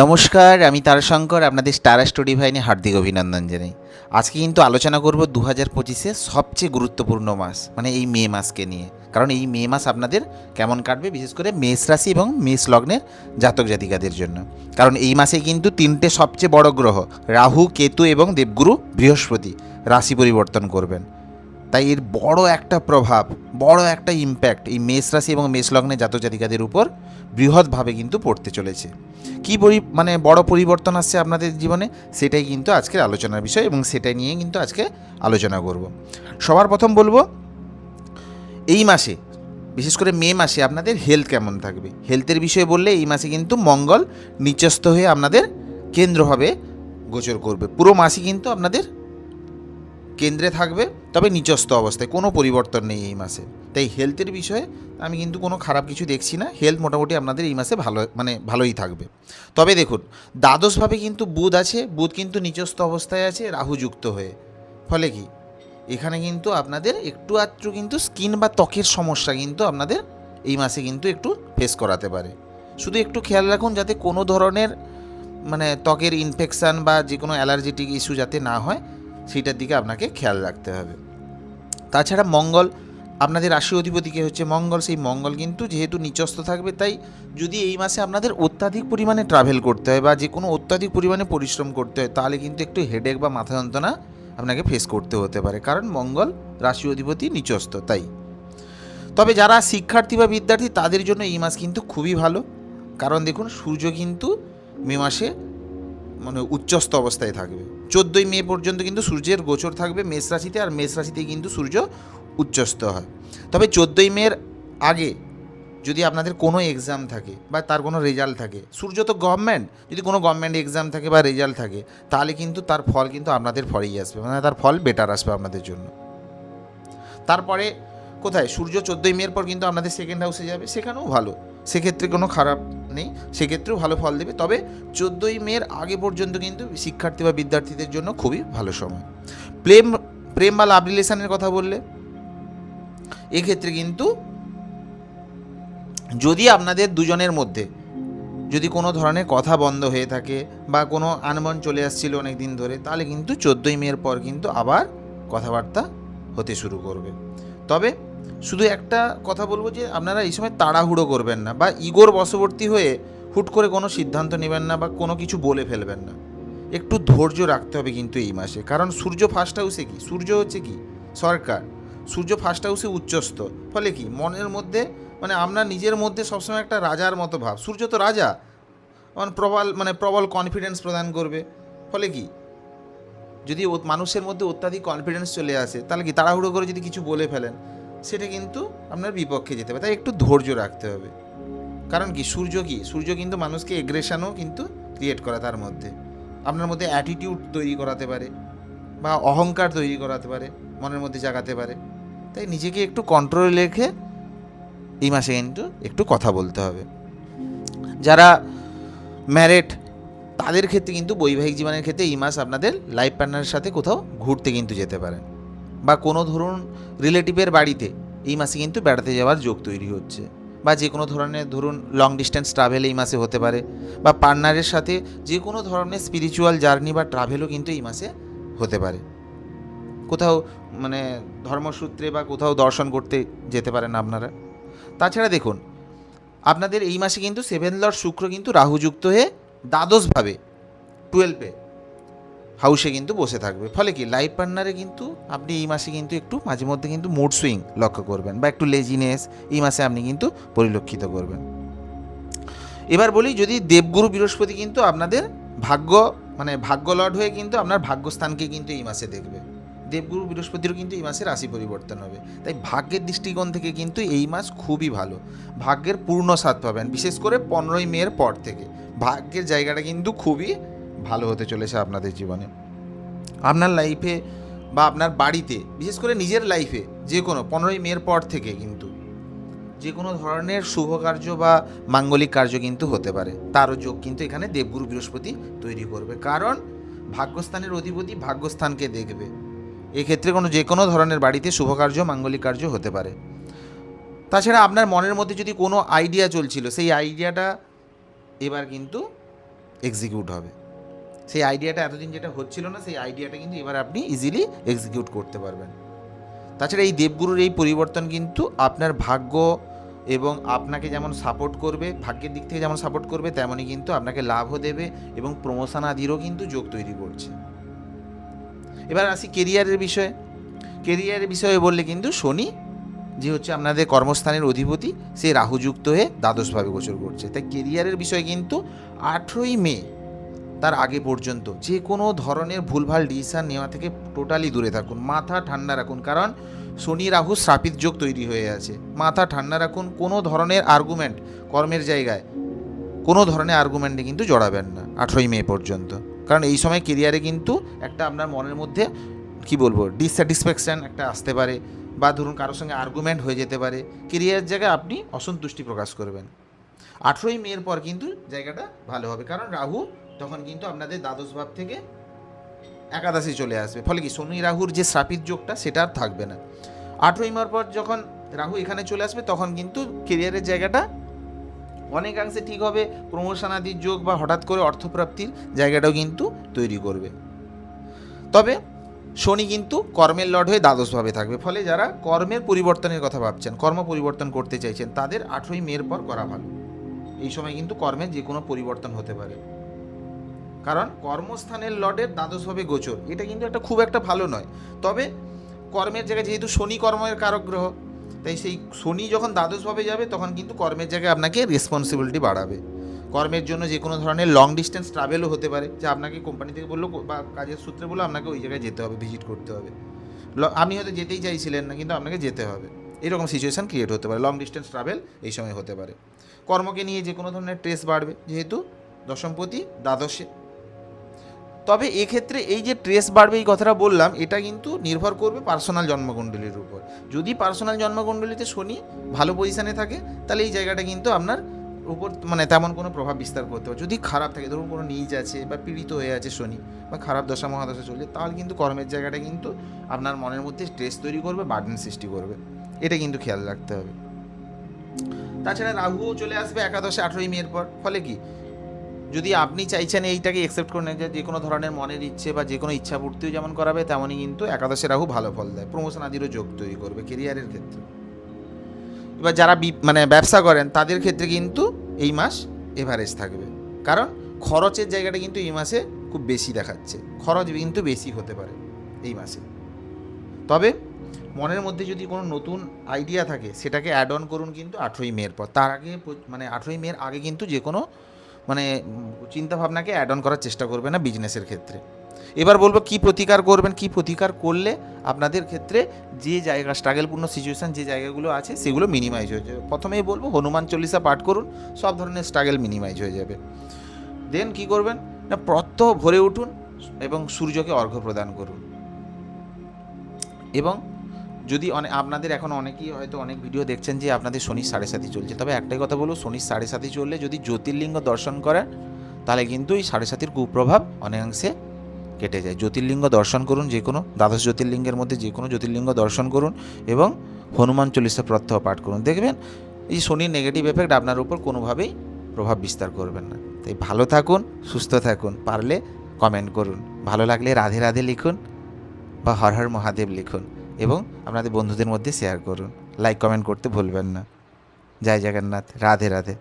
নমস্কার, আমি তারাশঙ্কর, আপনাদের স্টার স্টোরি ভাইনে হার্দিক অভিনন্দন জানাই। আজকে কিন্তু আলোচনা করব দু হাজার পঁচিশে সবচেয়ে গুরুত্বপূর্ণ মাস মানে এই মে মাসকে নিয়ে। কারণ এই মে মাস আপনাদের কেমন কাটবে, বিশেষ করে মেষ রাশি এবং মেষ লগ্নের জাতক জাতিকাদের জন্য। কারণ এই মাসে কিন্তু তিনটে সবচেয়ে বড় গ্রহ, রাহু, কেতু এবং দেবগুরু বৃহস্পতি রাশি পরিবর্তন করবেন। তাই এর বড় একটা প্রভাব, বড় একটা ইম্প্যাক্ট এই মেষ রাশি এবং মেষ লগ্নের জাতক জাতিকাদের উপর বৃহৎভাবে কিন্তু পড়তে চলেছে। কী পরি মানে বড় পরিবর্তন আসছে আপনাদের জীবনে? সেটাই কিন্তু আজকের আলোচনার বিষয় এবং সেটাই নিয়ে কিন্তু আজকে আলোচনা করব। সবার প্রথম বলব, এই মাসে, বিশেষ করে মে মাসে আপনাদের হেলথ কেমন থাকবে? হেলথের বিষয়ে বললে এই মাসে কিন্তু মঙ্গল নিচস্থ হয়ে আপনাদের কেন্দ্রভাবে গোচর করবে। পুরো মাসই কিন্তু আপনাদের কেন্দ্রে থাকবে, তবে নিচস্থ অবস্থায়, কোনো পরিবর্তন নেই এই মাসে। তাই হেলথের বিষয়ে আমি কিন্তু কোনো খারাপ কিছু দেখছি না হেলথ মোটামুটি আপনাদের এই মাসে ভালো মানে ভালোই থাকবে। তবে দেখুন, দ্বাদশভাবে কিন্তু বুধ আছে, বুধ কিন্তু নিচস্থ অবস্থায় আছে, রাহু যুক্ত হয়ে। ফলে কি? এখানে কিন্তু আপনাদের একটু আধটু কিন্তু স্কিন বা ত্বকের সমস্যা কিন্তু আপনাদের এই মাসে কিন্তু একটু ফেস করাতে পারে। শুধু একটু খেয়াল রাখুন যাতে কোনো ধরনের মানে ত্বকের ইনফেকশান বা যে কোনো অ্যালার্জেটিক ইস্যু যাতে না হয় সেইটার দিকে আপনাকে খেয়াল রাখতে হবে। তাছাড়া মঙ্গল, আপনাদের রাশি অধিপতিকে হচ্ছে মঙ্গল, সেই মঙ্গল কিন্তু যেহেতু নিচস্থ থাকবে, তাই যদি এই মাসে আপনাদের অত্যাধিক পরিমাণে ট্রাভেল করতে হয় বা যে কোনো অত্যাধিক পরিমাণে পরিশ্রম করতে হয়, তাহলে কিন্তু একটু হেডেক বা মাথা যন্ত্রণা আপনাকে ফেস করতে হতে পারে। কারণ মঙ্গল রাশি অধিপতি নিচস্থ, তাই। তবে যারা শিক্ষার্থী বা বিদ্যার্থী, তাদের জন্য এই মাস কিন্তু খুবই ভালো। কারণ দেখুন, সূর্য কিন্তু মে মাসে মানে উচ্চস্থ অবস্থায় থাকবে। চোদ্দোই মে পর্যন্ত কিন্তু সূর্যের গোচর থাকবে মেষ রাশিতে আর মেষ রাশিতে কিন্তু সূর্য উচ্চস্ত হয়। তবে চোদ্দোই মের আগে যদি আপনাদের কোনো এক্সাম থাকে বা তার কোনো রেজাল্ট থাকে, সূর্য তো গভর্নমেন্ট যদি কোনো গভর্নমেন্ট এক্সাম থাকে বা রেজাল্ট থাকে, তাহলে কিন্তু তার ফল কিন্তু আপনাদের ফলেই আসবে মানে তার ফল বেটার আসবে আপনাদের জন্য। তারপরে কোথায়? সূর্য চোদ্দোই মের পর কিন্তু আপনাদের সেকেন্ড হাউসে যাবে, সেখানেও ভালো। সেক্ষেত্রে কোনো খারাপ নেই, সেক্ষেত্রেও ভালো ফল দেবে। তবে চোদ্দোই মের আগে পর্যন্ত কিন্তু শিক্ষার্থী বা বিদ্যার্থীদের জন্য খুবই ভালো সময়। প্রেম প্রেম বা লাভ রিলেশনের কথা বললে, এক্ষেত্রে কিন্তু যদি আপনাদের দুজনের মধ্যে যদি কোনো ধরনের কথা বন্ধ হয়ে থাকে বা কোনো আনমন চলে আসছিল অনেক দিন ধরে, তাহলে কিন্তু চোদ্দোই মেয়ের পর কিন্তু আবার কথাবার্তা হতে শুরু করবে। তবে শুধু একটা কথা বলব যে আপনারা এই সময় তাড়াহুড়ো করবেন না বা ইগোর বশবর্তী হয়ে হুট করে কোনো সিদ্ধান্ত নেবেন না বা কোনো কিছু বলে ফেলবেন না। একটু ধৈর্য রাখতে হবে কিন্তু এই মাসে। কারণ সূর্য ফার্স্ট হাউসে কি? সূর্য হচ্ছে কি? সরকার। সূর্য ফার্স্ট হাউসে উচ্চস্থ। ফলে কি? মনের মধ্যে মানে আপনার নিজের মধ্যে সবসময় একটা রাজার মতো ভাব। সূর্য তো রাজা। মানে প্রবল মানে প্রবল কনফিডেন্স প্রদান করবে। ফলে কি? যদি মানুষের মধ্যে অত্যাধিক কনফিডেন্স চলে আসে, তাহলে কি তাড়াহুড়ো করে যদি কিছু বলে ফেলেন? সেটা কিন্তু আপনার বিপক্ষে যেতে হবে। তাই একটু ধৈর্য রাখতে হবে। কারণ কি? সূর্য কি? সূর্য কিন্তু মানুষকে এগ্রেশনও কিন্তু ক্রিয়েট করে তার মধ্যে। আপনার মধ্যে অ্যাটিটিউড তৈরি করাতে পারে বা অহংকার তৈরি করাতে পারে, মনের মধ্যে জাগাতে পারে। তাই নিজেকে একটু কন্ট্রোলে রেখে এই মাসে কিন্তু একটু কথা বলতে হবে। যারা ম্যারেড তাদের ক্ষেত্রে কিন্তু বৈবাহিক জীবনের ক্ষেত্রে এই মাস আপনাদের লাইফ পার্টনারের সাথে কোথাও ঘুরতে কিন্তু যেতে পারেন। বা কোনো ধরুন রিলেটিভের বাড়িতে এই মাসে কিন্তু বেড়াতে যাওয়ার যোগ তৈরি হচ্ছে। বা যে কোনো ধরনের ধরুন লং ডিস্টেন্স ট্রাভেল এই মাসে হতে পারে বা পার্টনারের সাথে যে কোনো ধরনের স্পিরিচুয়াল জার্নি বা ট্রাভেলও কিন্তু এই মাসে হতে পারে। কোথাও মানে ধর্মসূত্রে বা কোথাও দর্শন করতে যেতে পারেন আপনারা। তাছাড়া দেখুন, আপনাদের এই মাসে কিন্তু সেভেন লর্ড শুক্র কিন্তু রাহুযুক্ত হয়ে দ্বাদশভাবে টুয়েলভে হাউসে কিন্তু বসে থাকবে। ফলে কি লাইফ পার্টনারে কিন্তু আপনি এই মাসে কিন্তু একটু মাঝে মধ্যে কিন্তু মুড সুইং লক্ষ্য করবেন বা একটু লেজিনেস এই মাসে আপনি কিন্তু পরিলক্ষিত করবেন। এবার বলি, যদি দেবগুরু বৃহস্পতি কিন্তু আপনাদের ভাগ্য মানে ভাগ্য লর্ড হয়ে কিন্তু আপনার ভাগ্যস্থানকে কিন্তু এই মাসে দেখবে। দেবগুরু বৃহস্পতিরও কিন্তু এই মাসে রাশি পরিবর্তন হবে। তাই ভাগ্যের দৃষ্টিকোণ থেকে কিন্তু এই মাস খুবই ভালো। ভাগ্যের পূর্ণ স্বাদ পাবেন, বিশেষ করে পনেরোই মের পর থেকে। ভাগ্যের জায়গাটা কিন্তু খুবই ভালো হতে চলেছে আপনাদের জীবনে। আপনার লাইফে বা আপনার বাড়িতে, বিশেষ করে নিজের লাইফে যে কোনো, পনেরোই মের পর থেকে কিন্তু যে কোনো ধরনের শুভ কার্য বা মাঙ্গলিক কার্য কিন্তু হতে পারে। তারও যোগ কিন্তু এখানে দেবগুরু বৃহস্পতি তৈরি করবে। কারণ ভাগ্যস্থানের অধিপতি ভাগ্যস্থানকে দেখবে। এক্ষেত্রে কোনো, যে কোনো ধরনের বাড়িতে শুভ কার্য, মাঙ্গলিক কার্য হতে পারে। তাছাড়া আপনার মনের মধ্যে যদি কোনো আইডিয়া চলছিল, সেই আইডিয়াটা এবার কিন্তু এক্সিকিউট হবে। সেই আইডিয়াটা এতদিন যেটা হচ্ছিল না, সেই আইডিয়াটা কিন্তু এবার আপনি ইজিলি এক্সিকিউট করতে পারবেন। তাছাড়া এই দেবগুরুর এই পরিবর্তন কিন্তু আপনার ভাগ্য এবং আপনাকে যেমন সাপোর্ট করবে, ভাগ্যের দিক থেকে যেমন সাপোর্ট করবে তেমনই কিন্তু আপনাকে লাভও দেবে এবং প্রমোশন আদিরও কিন্তু যোগ তৈরি করছে। এবার আসি কেরিয়ারের বিষয়ে। কেরিয়ারের বিষয়ে বললে কিন্তু শনি, যে হচ্ছে আপনাদের কর্মস্থানের অধিপতি, সে রাহুযুক্ত হয়ে দ্বাদশভাবে গোচর করছে। তাই কেরিয়ারের বিষয়ে কিন্তু আঠেরোই মে তার আগে পর্যন্ত। যে কোনো ধরনের ভুলভাল ডিসিশান নেওয়া থেকে টোটালি দূরে থাকুন। মাথা ঠান্ডা রাখুন, কারণ শনি, রাহু শ্রাপিত যোগ তৈরি হয়ে আছে। মাথা ঠান্ডা রাখুন, কোনো ধরনের আর্গুমেন্ট কর্মের জায়গায় কোনো ধরনের আর্গুমেন্টে কিন্তু জড়াবেন না, আঠেরোই মে পর্যন্ত। কারণ এই সময় কেরিয়ারে কিন্তু একটা আপনার মনের মধ্যে, কি বলব ডিসস্যাটিসফ্যাকশান একটা আসতে পারে বা ধরুন কারোর সঙ্গে আর্গুমেন্ট হয়ে যেতে পারে। কেরিয়ারের জায়গায় আপনি অসন্তুষ্টি প্রকাশ করবেন। আঠেরোই মের পর কিন্তু জায়গাটা ভালো হবে। কারণ রাহু তখন কিন্তু আপনাদের দ্বাদশ ভাব থেকে একাদশে চলে আসবে। ফলে কি, শনি রাহুর যে শ্রাপিত যোগটা, সেটা আর থাকবে না। আঠেরোই মার পর যখন রাহু এখানে চলে আসবে, তখন কিন্তু কেরিয়ারের জায়গাটা অনেকাংশে ঠিক হবে। প্রমোশন আদির যোগ বা হঠাৎ করে অর্থপ্রাপ্তির জায়গাটাও কিন্তু তৈরি করবে। তবে শনি কিন্তু কর্মের লড হয়ে দ্বাদশভাবে থাকবে। ফলে যারা কর্মের পরিবর্তনের কথা ভাবছেন, কর্ম পরিবর্তন করতে চাইছেন, তাদের আঠেরোই মের পর করা ভালো। এই সময় কিন্তু কর্মের যে কোনো পরিবর্তন হতে পারে। কারণ কর্মস্থানের লর্ডের দ্বাদশভাবে গোচর। এটা কিন্তু একটা খুব একটা ভালো নয়। তবে কর্মের জায়গায় যেহেতু শনি কর্মের কারক গ্রহ, তাই সেই শনি যখন দ্বাদশভাবে যাবে, তখন কিন্তু কর্মের জায়গায় আপনাকে রেসপন্সিবিলিটি বাড়াবে। কর্মের জন্য যে কোনো ধরনের লং ডিস্টেন্স ট্রাভেলও হতে পারে, যে আপনাকে কোম্পানি থেকে বলল, বা কাজের সূত্রে বলল, আপনাকে ওই জায়গায় যেতে হবে ভিজিট করতে হবে। আপনি হয়তো যেতেই চাইছিলেন না, কিন্তু আপনাকে যেতে হবে। এরকম সিচুয়েশান ক্রিয়েট হতে পারে লং ডিস্টেন্স ট্রাভেল এই সময় হতে পারে। কর্মকে নিয়ে যে কোনো ধরনের ট্রেস বাড়বে, যেহেতু দশমপতি দ্বাদশে। তবে এক্ষেত্রে এই যে ট্রেস বাড়বে এই কথাটা বললাম, এটা কিন্তু নির্ভর করবে পার্সোনাল জন্মকুণ্ডলীর উপর। যদি পার্সোনাল জন্মকুণ্ডলীতে শনি ভালো পজিশানে থাকে, তাহলে এই জায়গাটা কিন্তু আপনার উপর মানে তেমন কোনো প্রভাব বিস্তার করতে পারে। যদি খারাপ থাকে, ধরুন কোনো নিজ আছে বা পীড়িত হয়ে আছে শনি বা খারাপ দশা মহাদশা চলছে, তাহলে কিন্তু কর্মের জায়গাটা কিন্তু আপনার মনের মধ্যে স্ট্রেস তৈরি করবে বার্ডেন সৃষ্টি করবে। এটা কিন্তু খেয়াল রাখতে হবে। তাছাড়া রাহুও চলে আসবে একাদশে আঠেরোই মেয়ের পর। ফলে কি? যদি আপনি চাইছেন এইটাকে একসেপ্ট করে নেন যে কোনো ধরনের মনের ইচ্ছে বা যে কোনো ইচ্ছা পূর্তিও যেমন করাবে, তেমনই কিন্তু একাদশে রাহু ভালো ফল দেয়। প্রমোশন আদিরও যোগ তৈরি করবে কেরিয়ারের ক্ষেত্রে। এবার যারা মানে ব্যবসা করেন, তাদের ক্ষেত্রে কিন্তু এই মাস এভারেজ থাকবে। কারণ খরচের জায়গাটা কিন্তু এই মাসে খুব বেশি দেখাচ্ছে। খরচ কিন্তু বেশি হতে পারে এই মাসে। তবে মনের মধ্যে যদি কোনো নতুন আইডিয়া থাকে, সেটাকে অ্যাড অন করুন কিন্তু আঠেরোই মের পর। তার আগে মানে আঠেরোই মের আগে কিন্তু যে কোনো মানে চিন্তা ভাবনাকে অ্যাড অন করার চেষ্টা করবে না বিজনেসের ক্ষেত্রে। এবার বলব কি প্রতিকার করবেন, কি প্রতিকার করলে আপনাদের ক্ষেত্রে যে জায়গা স্ট্রাগেলপূর্ণ সিচুয়েশান যে জায়গাগুলো আছে সেগুলো মিনিমাইজ হয়ে যাবে। প্রথমেই বলব, হনুমান চল্লিশা পাঠ করুন, সব ধরনের স্ট্রাগেল মিনিমাইজ হয়ে যাবে। দেন কি করবেন? না, প্রত্যহ ভরে উঠুন এবং সূর্যকে অর্ঘ্য প্রদান করুন। এবং যদি অনেক আপনাদের এখন অনেকেই হয়তো অনেক ভিডিও দেখছেন যে আপনাদের শনির সাড়ে সাথী চলছে। তবে একটাই কথা বলব, শনির সাড়ে সাথী চললে যদি জ্যোতির্লিঙ্গ দর্শন করেন, তাহলে কিন্তু এই সাড়ে সাতির কুপ্রভাব অনেকাংশে কেটে যায়। জ্যোতির্লিঙ্গ দর্শন করুন যে কোনো, দ্বাদশ জ্যোতির্লিঙ্গের মধ্যে যে কোনো জ্যোতির্লিঙ্গ দর্শন করুন এবং হনুমান চল্লিশা প্রত্যহ পাঠ করুন। দেখবেন এই শনির নেগেটিভ এফেক্ট আপনার উপর কোনোভাবেই প্রভাব বিস্তার করবেন না। তাই ভালো থাকুন, সুস্থ থাকুন, পারলে কমেন্ট করুন। ভালো লাগলে রাধে রাধে লিখুন বা হর হর মহাদেব লিখুন। এবং আপনাদের বন্ধুদের মধ্যে শেয়ার করুন। লাইক কমেন্ট করতে ভুলবেন না। জয় জগন্নাথ। রাধে রাধে।